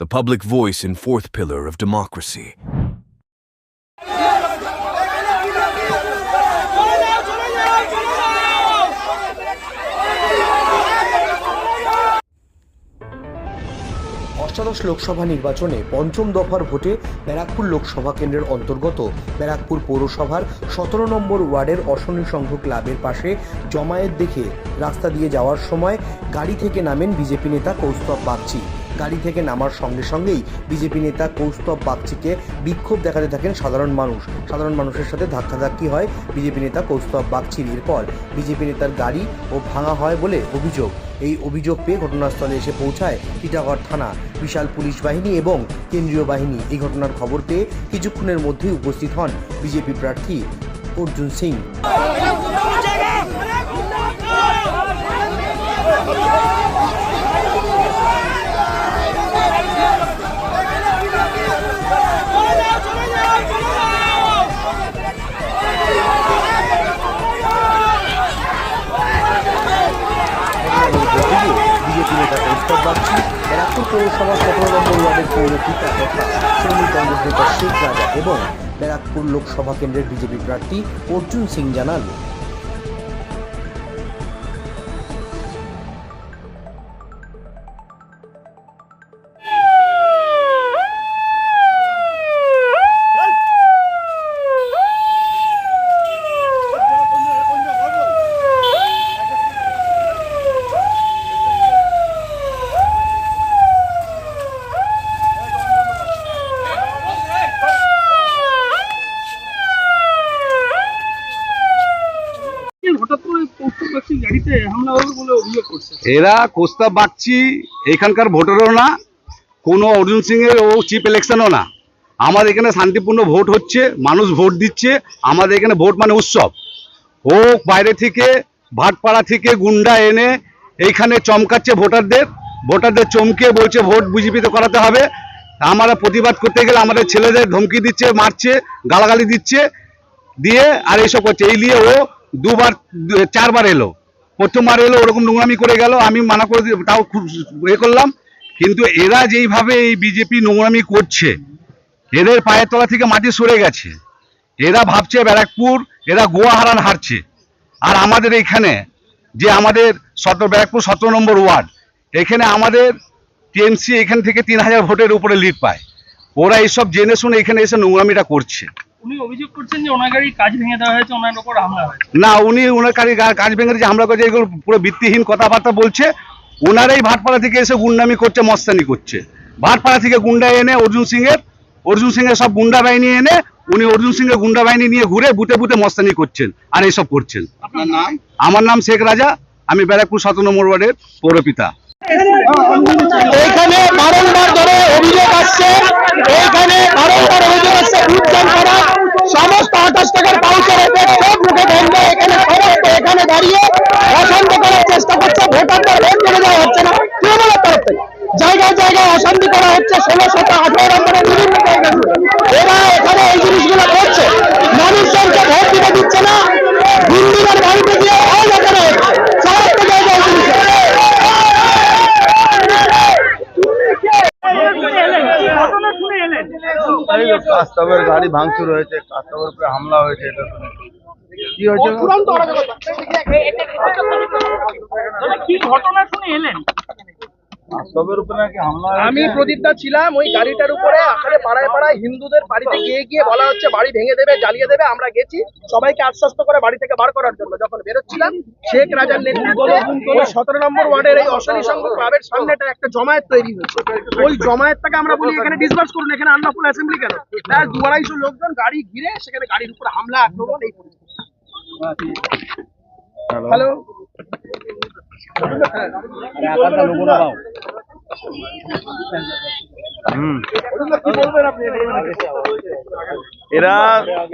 the public voice and fourth pillar of democracy. অষ্টাদশ লোকসভা নির্বাচনে পঞ্চম দফার ভোটে ব্যারাকপুর লোকসভা কেন্দ্রের অন্তর্গত ব্যারাকপুর পৌরসভার সতেরো নম্বর ওয়ার্ডের অশনি সংঘ ক্লাবের পাশে জমায়েত দেখে রাস্তা দিয়ে যাওয়ার সময় গাড়ি থেকে নামেন বিজেপি নেতা কৌস্তব বাগচি গাড়ি থেকে নামার সঙ্গে সঙ্গেই বিজেপি নেতা কৌস্তব বাগচিকে বিক্ষোভ দেখাতে থাকেন সাধারণ মানুষ। সাধারণ মানুষের সাথে ধাক্কাধাক্কি হয় বিজেপি নেতা কৌস্তব বাগচির। এরপর বিজেপি নেতার গাড়ি ও ভাঙা হয় বলে অভিযোগ। এই অভিযোগ পেয়ে ঘটনাস্থলে এসে পৌঁছায় টিটাগড় থানা। বিশাল পুলিশ বাহিনী এবং কেন্দ্রীয় বাহিনী এই ঘটনার খবর পেয়ে কিছুক্ষণের মধ্যেই উপস্থিত হন বিজেপি প্রার্থী অর্জুন সিং বিজেপি বাগচি ব্যারাকপুর পৌরসভা সতেরো ওয়ার্ডের পৌরপিতা তথা নেতা শেখ রাজা এবং ব্যারাকপুর লোকসভা কেন্দ্রের বিজেপি প্রার্থী অর্জুন সিং জানান। এরা কোস্তা বাগচি এখানকার ভোটারও না, কোনো অর্জুন সিং এর ও চিফ ইলেকশনও না। আমাদের এখানে শান্তিপূর্ণ ভোট হচ্ছে, মানুষ ভোট দিচ্ছে, আমাদের এখানে ভোট মানে উৎসব। ও বাইরে থেকে, ভাটপাড়া থেকে গুন্ডা এনে এইখানে চমকাচ্ছে ভোটারদের ভোটারদের চমকে বলছে ভোট বিজেপিতে করাতে হবে। আমরা প্রতিবাদ করতে গেলে আমাদের ছেলেদের ধমকি দিচ্ছে, মারছে, গালাগালি দিচ্ছে, দিয়ে আর এইসব করছে। এই নিয়ে ও দুবার, চারবার এলো। প্রথমবার এলো, ওরকম নোংরামি করে গেল, আমি মানা করে তাও খুব এ করলাম। কিন্তু এরা যেইভাবে এই বিজেপি নোংরামি করছে, এদের পায়ের তলা থেকে মাটি সরে গেছে। এরা ভাবছে ব্যারাকপুর, এরা গোয়া হারান হারছে। আর আমাদের এখানে, যে আমাদের সতেরো ব্যারাকপুর সতেরো নম্বর ওয়ার্ড, এখানে আমাদের টিএমসি এখান থেকে তিন হাজার ভোটের উপরে লিড পায়। ওরা এইসব জেনে শুনে এখানে এসে নোংরামিটা করছে। উনি অভিযোগ করছেন যে ওনার গাড়ির কাজ ভেঙে দেওয়া হয়েছে ওনার উপর হামলা হয়েছে। না উনি ওনার কারি কাজ ভেঙে যে হামলা করছে এগুলো পুরো ভিত্তিহীন কথাবার্তা বলছে। ওনারাই ভাটপাড়া থেকে এসে গুন্ডামি করছে মস্তানি করছে। ভাটপাড়া থেকে গুন্ডা এনে অর্জুন সিং এর অর্জুন সিং এর সব গুন্ডা বাহিনী এনে উনি অর্জুন সিং এর গুন্ডা বাহিনী নিয়ে ঘুরে বুটে বুটে মস্তানি করছেন আর এইসব করছেন। আপনার নাম? আমার নাম শেখ রাজা আমি ব্যারাকপুর সতেরো নম্বর ওয়ার্ডের পৌরপিতা। এইখানে বারংবার ধরে অভিযোগ আসছে এইখানে বারংবার অভিযোগ আসছে উজ্জ্বল করা সমস্ত আঠাশ টাকার পাউচের এতে সব মুখে বন্ধ এখানে সমস্ত এখানে দাঁড়িয়ে অশান্ত করার চেষ্টা করছে ভোটারদের ভোট করে দেওয়া হচ্ছে না তৃণমূলের তরফ থেকে জায়গায় জায়গায় অশান্তি করা হচ্ছে ষোলো শত আঠারো নম্বরের বিভিন্ন জায়গায় এরা এখানে এই জিনিসগুলো করছে মানুষজনকে ভোট দিতে দিচ্ছে না হিন্দুদের বাড়িতে গিয়ে হয় সমস্ত জায়গায় গাড়ি ভাঙচুর হয়েছে উপরে হামলা হয়েছে এটা শুনে কি হয়েছে কি ঘটনা শুনে এলেন কাস্টমের উপরে নাকি হামলা হয়েছে আমি প্রদীপদা ছিলাম ওই গাড়িটার উপরে আকারে পাড়ায় পাড়ায় হিন্দুদের বাড়িতে গিয়ে গিয়ে বলা হচ্ছে বাড়ি ভেঙে দেবে জ্বালিয়ে দেবে আমরা গেছি। সবাইকে আশ্বস্ত করে বাড়ি থেকে বার করার জন্য। যখন বেরোচ্ছিলাম শেখ রাজার নেতৃত্বে ওই সতেরো নম্বর ওয়ার্ডের এই অশনি সংঘ ক্লাবের সামনেটা একটা জমায়েত তৈরি হয়েছে। ওই জমায়েতটাকে আমরা বলি এখানে ডিসবার্স করুন এখানে আন্নাফুল অ্যাসেম্বলি কেন? প্রায় দু আড়াইশো লোকজন গাড়ি ঘিরে সেখানে গাড়ির উপর হামলা আক্রমণ এই পরিস্থিতি। হ্যালো। এরা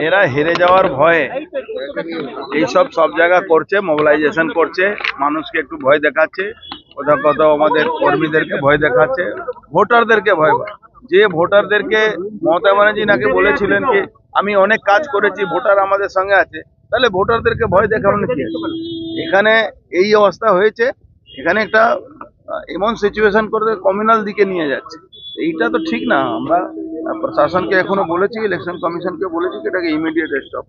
এরা হেরে যাওয়ার ভয়ে এইসব সব জায়গা করছে মোবিলাইজেশন করছে, মানুষকে একটু ভয় দেখাচ্ছে, কোথাও কোথাও আমাদের কর্মীদেরকে ভয় দেখাচ্ছে, ভোটারদেরকে ভয় যে ভোটারদেরকে মমতা ব্যানার্জি নাকি বলেছিলেন কি, আমি অনেক কাজ করেছি, ভোটার আমাদের সঙ্গে আছে। তাহলে ভোটারদেরকে ভয় দেখানো কি এখানে এই অবস্থা হয়েছে, এখানে একটা এমন সিচুয়েশন করে কমিউনাল দিকে নিয়ে যাচ্ছে। এইটা তো ঠিক না। আমরা প্রশাসনকে এখনও বলেছি ইলেকশন কমিশনকে বলেছি এটাকে ইমিডিয়েট স্টপ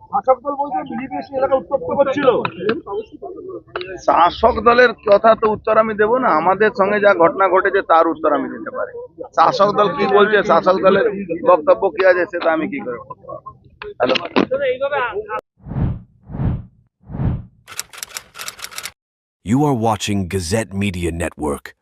শাসক দলের কথা তো উত্তর আমি দেবো না। আমাদের সঙ্গে যা ঘটনা ঘটেছে তার উত্তর আমি দিতে পারি। শাসক দল কি বলছে শাসক দলের বক্তব্য কি আছে সেটা আমি কি করে বলতে পারব? You are watching Gazette Media Network.